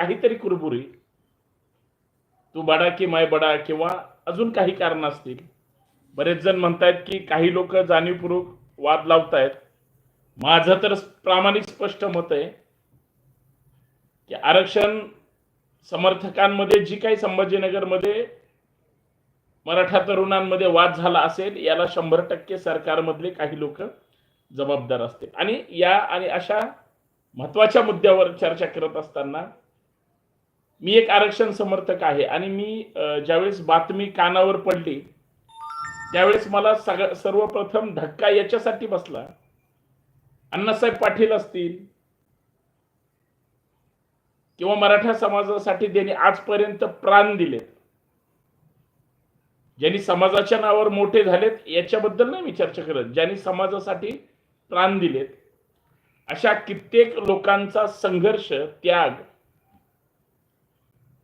काहीतरी कुरबुरी. तू बडा की माय बडा किंवा अजून काही कारण असतील. बरेच जण म्हणतायत की काही लोक जाणीवपूर्वक वाद लावतायत. माझं तर प्रामाणिक स्पष्ट मत आहे की आरक्षण समर्थकांमध्ये जी काही संभाजीनगरमध्ये मराठा तरुणांमध्ये वाद झाला असेल याला शंभर टक्के सरकारमधले काही लोक जबाबदार असतील. आणि या आणि अशा महत्त्वाच्या मुद्द्यावर चर्चा करत असताना मी एक आरक्षण समर्थक आहे आणि मी ज्यावेळेस बातमी कानावर पडली त्यावेळेस मला सग सर्वप्रथम धक्का याच्यासाठी बसला. अण्णासाहेब पाटील असतील किंवा मराठा समाजासाठी त्यांनी आजपर्यंत प्राण दिलेत. ज्यांनी समाजाच्या नावावर मोठे झालेत याच्याबद्दल नाही मी चर्चा करत. ज्यांनी समाजासाठी प्राण दिलेत अशा कित्येक लोकांचा संघर्ष त्याग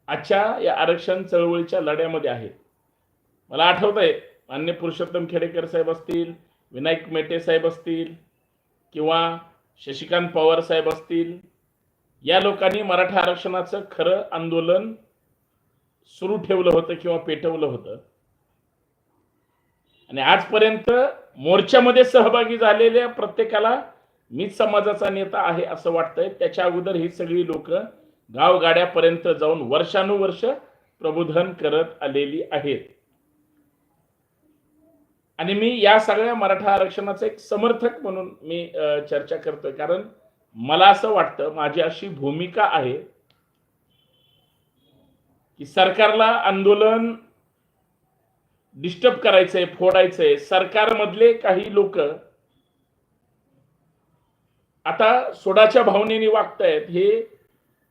आजच्या या आरक्षण चळवळीच्या लढ्यामध्ये आहे. मला आठवत आहे मान्य पुरुषोत्तम खेडेकर साहेब असतील विनायक मेटे साहेब असतील किंवा शशिकांत पवार साहेब असतील या लोकांनी मराठा आरक्षणाचं खरं आंदोलन सुरू ठेवलं होतं किंवा पेटवलं होतं. आणि आजपर्यंत मोर्चामध्ये सहभागी झालेल्या प्रत्येकाला मीच समाजाचा नेता आहे असं वाटतंय. त्याच्या अगोदर ही सगळी लोक गावगाड्यापर्यंत जाऊन वर्षानुवर्ष प्रबोधन करत आलेली आहेत. आणि मी या सगळ्या मराठा आरक्षणाचा एक समर्थक म्हणून मी चर्चा करतोय. कारण मला असं वाटतं माझी अशी भूमिका आहे की सरकारला आंदोलन डिस्टर्ब करायचंय फोडायचंय. सरकारमधले काही लोक आता सोडाच्या भावनेने वागतायत हे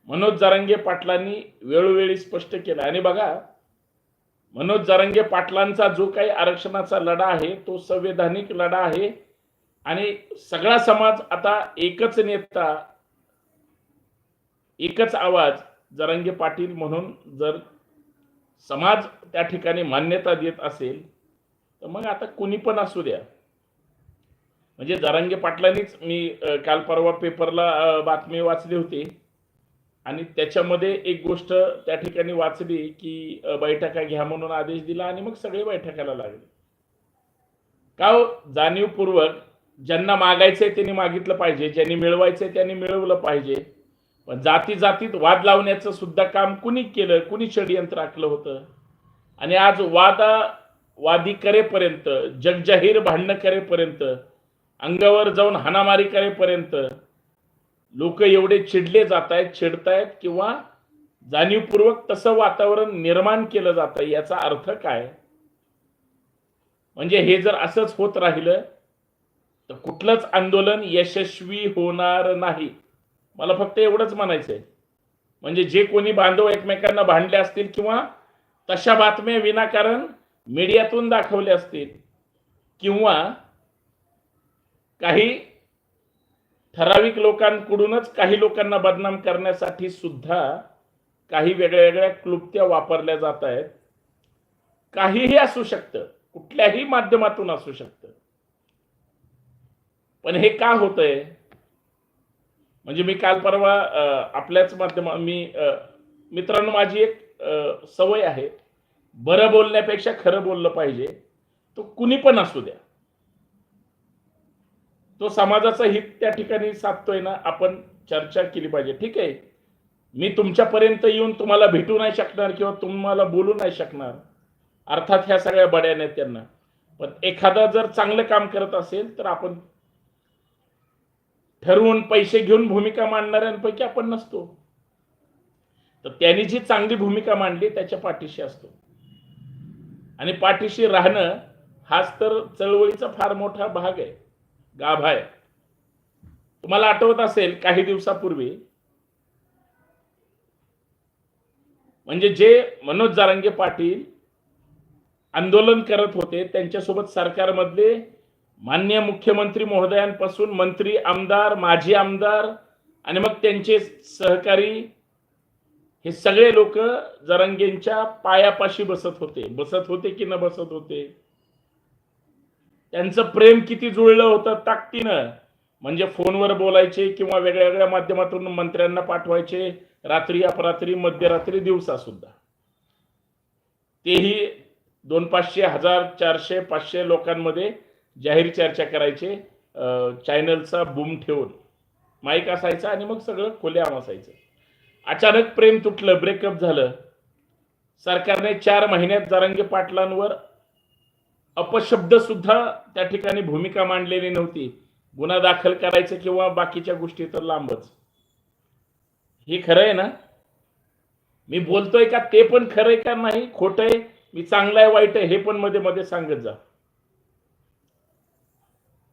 मनोज जारंगे पाटलांनी वेळोवेळी स्पष्ट केलं. आणि बघा मनोज जारंगे पाटलांचा जो काही आरक्षणाचा लढा आहे तो संवैधानिक लढा आहे. आणि सगळा समाज आता एकच नेता एकच आवाज जरांगे पाटील म्हणून जर समाज त्या ठिकाणी मान्यता देत असेल तर मग आता कुणी पण असू द्या. म्हणजे जरांगे पाटलांनीच मी काल परवा पेपरला बातमी वाचली होती. आणि त्याच्यामध्ये एक गोष्ट त्या ठिकाणी वाचली की बैठका घ्या म्हणून आदेश दिला आणि मग सगळे बैठकाला लागले. का हो? जाणीवपूर्वक ज्यांना मागायचंय त्यांनी मागितलं पाहिजे ज्यांनी मिळवायचंय त्यांनी मिळवलं पाहिजे. पण जाती जातीत वाद लावण्याचं सुद्धा काम कुणी केलं कुणी षडयंत्र आखलं होतं? आणि आज वादा वादी करेपर्यंत जगजाहीर भांडणं करेपर्यंत अंगावर जाऊन हाणामारी करेपर्यंत लोक एवढे चिडले जात आहेत चिडतायत किंवा जाणीवपूर्वक तसं वातावरण निर्माण केलं जात आहे याचा अर्थ काय? म्हणजे हे जर असंच होत राहिलं तर कुठलंच आंदोलन यशस्वी होणार नाही. मला फक्त एवढंच म्हणायचंय. म्हणजे जे कोणी बांधव एकमेकांना भांडले असतील किंवा तशा बातम्या विनाकारण मीडियातून दाखवल्या असतील किंवा काही ठराविक लोकांकडूनच काही लोकांना बदनाम करण्यासाठी सुद्धा काही वेगळ्या वेगळ्या क्लुप्त्या वापरल्या जात आहेत. काहीही असू शकतं. कुठल्याही माध्यमातून असू शकतं. पण हे का होतंय? म्हणजे मी काल परवा आपल्याच माध्यम मी मित्रांनो माझी एक सवय आहे. बरं बोलण्यापेक्षा खरं बोललं पाहिजे. तो कुणी पण असू द्या. तो समाजाचं हित त्या ठिकाणी साधतोय ना आपण चर्चा केली पाहिजे. ठीक आहे? मी तुमच्यापर्यंत येऊन तुम्हाला भेटू नाही शकणार किंवा तुम्हाला बोलू नाही शकणार. अर्थात ह्या सगळ्या बड्या नेत्यांना पण एखादा जर चांगलं काम करत असेल तर आपण ठरवून पैसे घेऊन भूमिका मांडणाऱ्यांपैकी आपण नसतो. तर त्यांनी जी चांगली भूमिका मांडली त्याच्या पाठीशी असतो. आणि पाठीशी राहणं हाच तर चळवळीचा फार मोठा भाग आहे. गाभा आहे. तुम्हाला आठवत असेल काही दिवसापूर्वी म्हणजे जे मनोज जारंगे पाटील आंदोलन करत होते त्यांच्यासोबत सरकारमधले मान्य मुख्यमंत्री महोदयांपासून मंत्री आमदार माजी आमदार आणि मग त्यांचे सहकारी हे सगळे लोक जरंगेंच्या पायापाशी बसत होते. बसत होते की न बसत होते? त्यांचं प्रेम किती जुळलं होतं ताकदीनं. म्हणजे फोनवर बोलायचे किंवा वेगळ्या वेगळ्या माध्यमातून मंत्र्यांना पाठवायचे रात्री अपरात्री मध्यरात्री दिवसा सुद्धा तेही दोन पाचशे हजार चारशे पाचशे लोकांमध्ये जाहीर चर्चा करायचे चॅनलचा बूम ठेवून. माईक असायचा आणि मग सगळं खुलेआम असायचं अचानक प्रेम तुटलं ब्रेकअप झालं. सरकारने चार महिन्यात जारंगे पाटलांवर अपशब्द सुद्धा त्या ठिकाणी भूमिका मांडलेली नव्हती. गुन्हा दाखल करायचं किंवा बाकीच्या गोष्टी तर लांबच. हे खरं आहे ना? मी बोलतोय का ते पण खरंय का नाही? खोट आहे? मी चांगलं आहे वाईट आहे हे पण मध्ये मध्ये सांगत जा.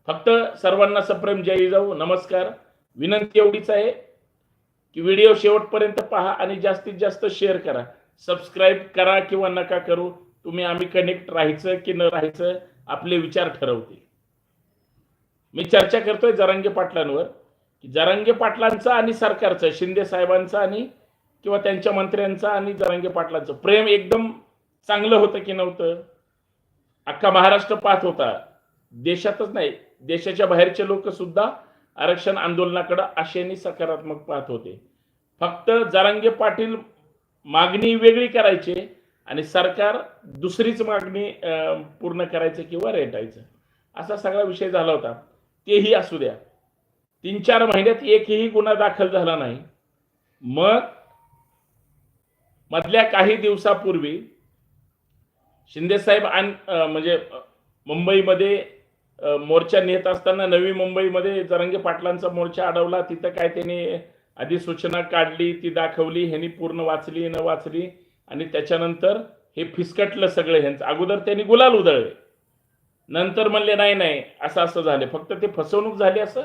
फक्त सर्वांना सप्रेम जय जाऊ नमस्कार. विनंती एवढीच आहे की व्हिडिओ शेवटपर्यंत पहा आणि जास्तीत जास्त शेअर करा. सबस्क्राईब करा किंवा नका करू. तुम्ही आम्ही कनेक्ट राहायचं की न राहायचं आपले विचार ठरवतील. मी चर्चा करतोय जरांगे पाटलांवर की जरांगे पाटलांचा आणि सरकारचं शिंदे साहेबांचा आणि किंवा त्यांच्या मंत्र्यांचा आणि जरांगे पाटलांचं. प्रेम एकदम चांगलं होतं की नव्हतं? अख्खा महाराष्ट्र पाहत होता. देशातच नाही देशाच्या बाहेरचे लोक सुद्धा आरक्षण आंदोलनाकडे आशेने सकारात्मक पाहत होते. फक्त जरांगे पाटील मागणी वेगळी करायचे आणि सरकार दुसरीच मागणी पूर्ण करायचं किंवा रेटायचं असा सगळा विषय झाला होता. तेही असू द्या. तीन चार महिन्यात एकही गुन्हा दाखल झाला नाही. मग मधल्या काही दिवसापूर्वी शिंदेसाहेब आणि म्हणजे मुंबईमध्ये मोर्चा नेत असताना नवी मुंबईमध्ये जरंगे पाटलांचा मोर्चा अडवला. तिथं काय त्यांनी अधिसूचना काढली ती दाखवली ह्यांनी पूर्ण वाचली न वाचली. आणि त्याच्यानंतर हे फिसकटलं सगळं ह्यांचं. अगोदर त्यांनी गुलाल उधळले. नंतर म्हणले नाही नाही असं असं झाले. फक्त ते फसवणूक झाली असं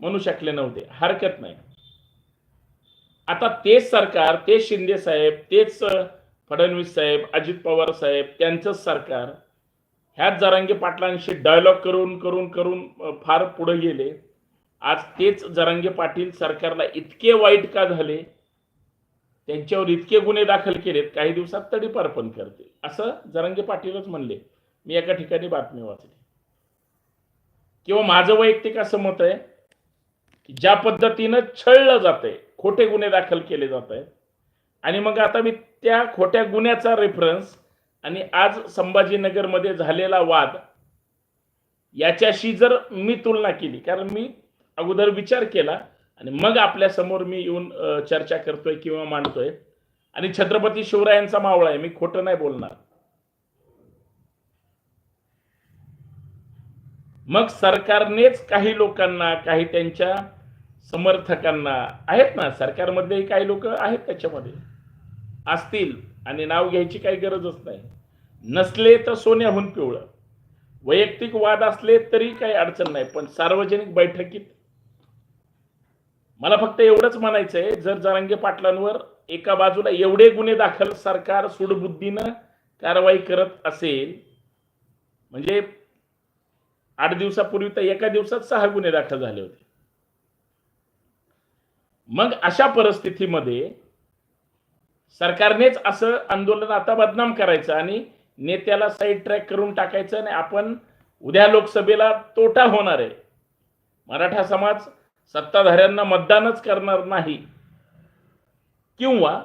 म्हणू शकले नव्हते. हरकत नाही. आता तेच सरकार तेच शिंदे साहेब तेच फडणवीस साहेब अजित पवार साहेब त्यांचंच सरकार ह्याच जरांगे पाटलांशी डायलॉग करून करून करून फार पुढे गेले. आज तेच जरांगे पाटील सरकारला इतके वाईट का झाले? त्यांच्यावर इतके गुन्हे दाखल केलेत काही दिवसात तडीपारपण करते असं जरांगे पाटीलच म्हणले. मी एका ठिकाणी बातमी वाचली. किंवा माझं वैयक्तिक असं मत आहे की ज्या पद्धतीनं छळलं जातंय खोटे गुन्हे दाखल केले जात आहेत आणि मग आता मी त्या खोट्या गुन्ह्याचा रेफरन्स आणि आज संभाजीनगरमध्ये झालेला वाद याच्याशी जर मी तुलना केली कारण मी अगोदर विचार केला आणि मग आपल्यासमोर मी येऊन चर्चा करतोय किंवा मांडतोय. आणि छत्रपती शिवरायांचा मावळा आहे मी खोटं नाही बोलणार. मग सरकारनेच काही लोकांना काही त्यांच्या समर्थकांना आहेत ना सरकारमध्येही काही लोक आहेत त्याच्यामध्ये. असतील आणि नाव घ्यायची काही गरजच नाही. नसले तर सोन्याहून पिवळं. वैयक्तिक वाद असले तरी काही अडचण नाही पण सार्वजनिक बैठकीत मला फक्त एवढंच म्हणायचं आहे जर जरांगे पाटलांवर एका बाजूला एवढे गुन्हे दाखल सरकार सुडबुद्धीनं कारवाई करत असेल म्हणजे आठ दिवसापूर्वी तर एका दिवसात सहा गुन्हे दाखल झाले होते. मग अशा परिस्थितीमध्ये सरकारनेच असं आंदोलन आता बदनाम करायचं आणि नेत्याला साईड ट्रॅक करून टाकायचं आणि आपण उद्या लोकसभेला तोटा होणार आहे. मराठा समाज सत्ताधाऱ्यांना मतदानच करणार नाही. किंवा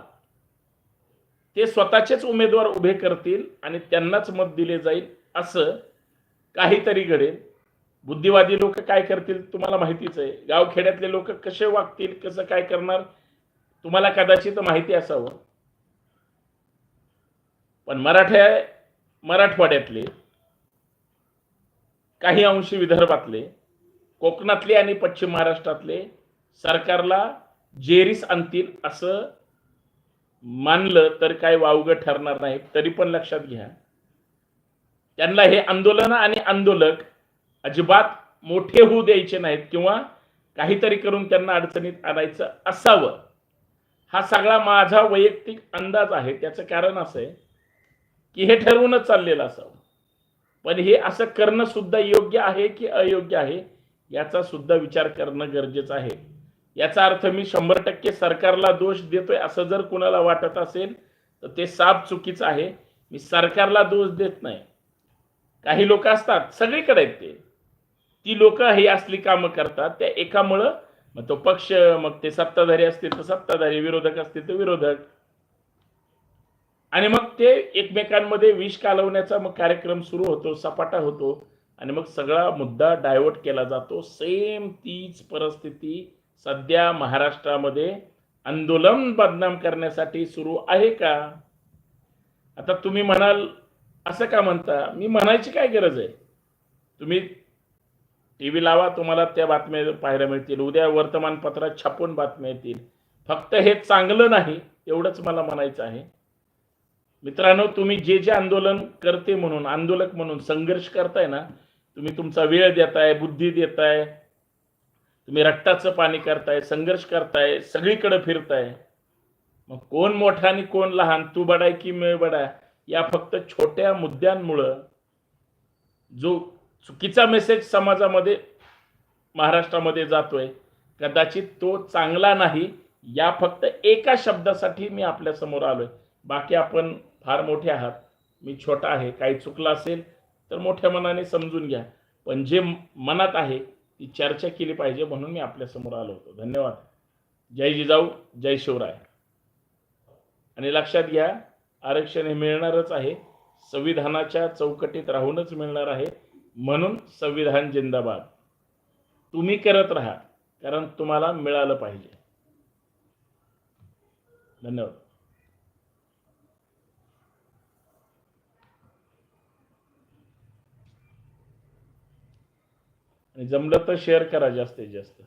ते स्वतःचेच उमेदवार उभे करतील आणि त्यांनाच मत दिले जाईल असं काहीतरी घडेल. बुद्धिवादी लोक काय करतील तुम्हाला माहितीच आहे. गावखेड्यातले लोक कसे वागतील कसं काय करणार तुम्हाला कदाचित माहिती असावं. पण मराठ्या मराठवाड्यातले काही अंशी विदर्भातले कोकणातले आणि पश्चिम महाराष्ट्रातले सरकारला जेरीस आणतील असं मानलं तर काय वावगं ठरणार नाही तरी पण लक्षात घ्या. त्यांना हे आंदोलन आणि आंदोलक अजिबात मोठे होऊ द्यायचे नाहीत किंवा काहीतरी करून त्यांना अडचणीत आणायचं असावं. हा सगळा माझा वैयक्तिक अंदाज आहे. त्याचं कारण असं आहे की हे ठरवूनच चाललेलं असावं. पण हे असं करणं सुद्धा योग्य आहे की अयोग्य आहे? याचा सुद्धा विचार करणं गरजेचं आहे. याचा अर्थ मी शंभर टक्के सरकारला दोष देतोय असं जर कुणाला वाटत असेल तर ते साप चुकीचं आहे. मी सरकारला दोष देत नाही. काही लोक असतात सगळीकडे आहेत ते. ती लोक हे असली कामं करतात त्या एकामुळं मग तो पक्ष मग ते सत्ताधारी असतील तर सत्ताधारी विरोधक असतील तर विरोधक. आणि मग ते एकमेकांमध्ये विष कालवण्याचा मग कार्यक्रम सुरू होतो सपाटा होतो. आणि मग सगळा मुद्दा डायव्हर्ट केला जातो. सेम तीच परिस्थिती सध्या महाराष्ट्रामध्ये आंदोलन बदनाम करण्यासाठी सुरू आहे का? आता तुम्ही म्हणाल असं का म्हणता? मी म्हणायची काय गरज आहे? तुम्ही टी व्ही लावा तुम्हाला त्या बातम्या पाहायला मिळतील. उद्या वर्तमानपत्रात छापून बातम्या येतील. फक्त हे चांगलं नाही एवढंच मला म्हणायचं आहे. मित्रांनो तुम्ही जे जे आंदोलन करते म्हणून आंदोलक म्हणून संघर्ष करताय ना तुम्ही तुमचा वेळ देताय बुद्धी देताय तुम्ही रक्ताचं पाणी करताय संघर्ष करताय सगळीकडे फिरताय. मग कोण मोठा आणि कोण लहान तू बडाय की मी बडा या फक्त छोट्या मुद्द्यांमुळं जो चुकीचा मेसेज समाजामध्ये महाराष्ट्रामध्ये जातोय कदाचित तो चांगला नाही या फक्त एका शब्दासाठी मी आपल्यासमोर आलोय. बाकी आपण फार मोठे आहात. मी छोटा आहे काही चुकलं असेल तर मोठ्या मनाने समजून घ्या. पण जे मनात आहे ती चर्चा केली पाहिजे म्हणून मी आपल्यासमोर आलो होतो. धन्यवाद. जय जिजाऊ जय शिवराय. आणि लक्षात घ्या आरक्षण हे मिळणारच आहे. संविधानाच्या चौकटीत राहूनच मिळणार आहे. म्हणून संविधान जिंदाबाद. तुम्ही करत राहा कारण तुम्हाला मिळालं पाहिजे. धन्यवाद. आणि जमलं तर शेअर करा जास्तीत जास्त.